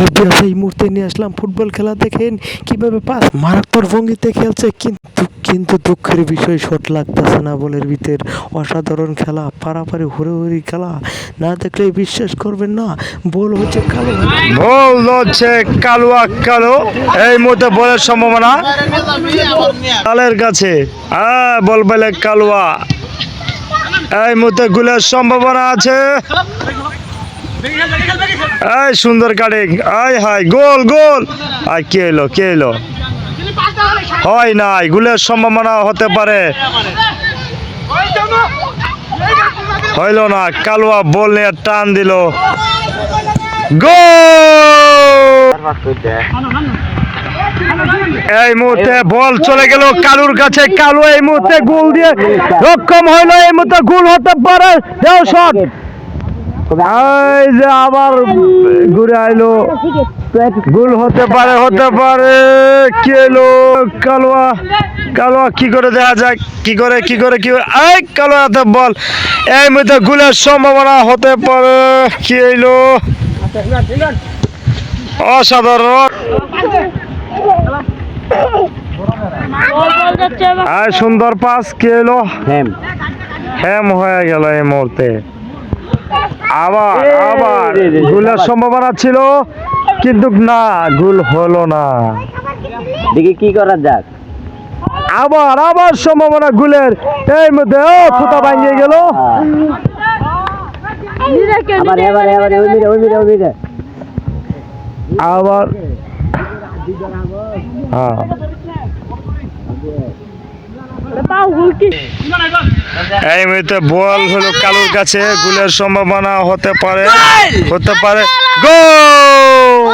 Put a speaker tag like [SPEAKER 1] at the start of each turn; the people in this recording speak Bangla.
[SPEAKER 1] হ্যালো বিয়াস এই মুহূর্তে নিয়ে আসলাম ফুটবল খেলা, দেখেন কীভাবে পাস। মারাত্মক ভঙ্গিতে খেলছে, কিন্তু কিন্তু দুঃখের বিষয়, শট লাগতেছে না বলের ভিতর। অসাধারণ খেলা, পারাপারি হুড়োহুড়ি খেলা। না দেখলে বিশ্বাস করবেন না, বল হচ্ছে কালো
[SPEAKER 2] বল হচ্ছে কালুয়া কালো, এই মুহূর্তে বলের সম্ভাবনা। কালের কাছে হ্যাঁ বল বলে কালুয়া এই মুহূর্তে গুলের সম্ভাবনা আছে। এই সুন্দর কাটিং। আয় হাই গোল গোল। আয় কে এলো কে এলো? হয় নাই গুলের সম্ভাবনা হতে পারে। হইল না কালুয়া বল নিয়ে টান দিল। গোল! এই মুহূর্তে বল চলে গেল কালুর কাছে। কালু এই মুহূর্তে গোল দিয়ে রক্ষম হইল এই মুহূর্তে গোল হতে পারে। দেও শট। এই যে আবার ঘুরে আইলো। গোল হতে পারে হতে পারে। কি এলো কালুয়া কালুয়া কি করে দেখা যায় কি করে কি করে কি এই কালুয়া হাতে বল। এই মুহূর্তে গোলের সম্ভাবনা হতে পারে। কি এলো অসাধারণ। আর সুন্দর পাস কে এলো হ্যাম হয়ে গেল এই মুহূর্তে। আবার আবার। গোলের সম্ভাবনা ছিল কিন্তু না গোল হলো না।
[SPEAKER 3] দেখি কি করা যাক।
[SPEAKER 2] আবার আবার সম্ভাবনা গোলের। এই মধ্যে ও ফুটা ভাঙিয়ে গেল। আবার। হ্যাঁ। এই মুহূর্তে বল হলো কালুর কাছে গোলের সম্ভাবনা হতে পারে হতে পারে। গোল!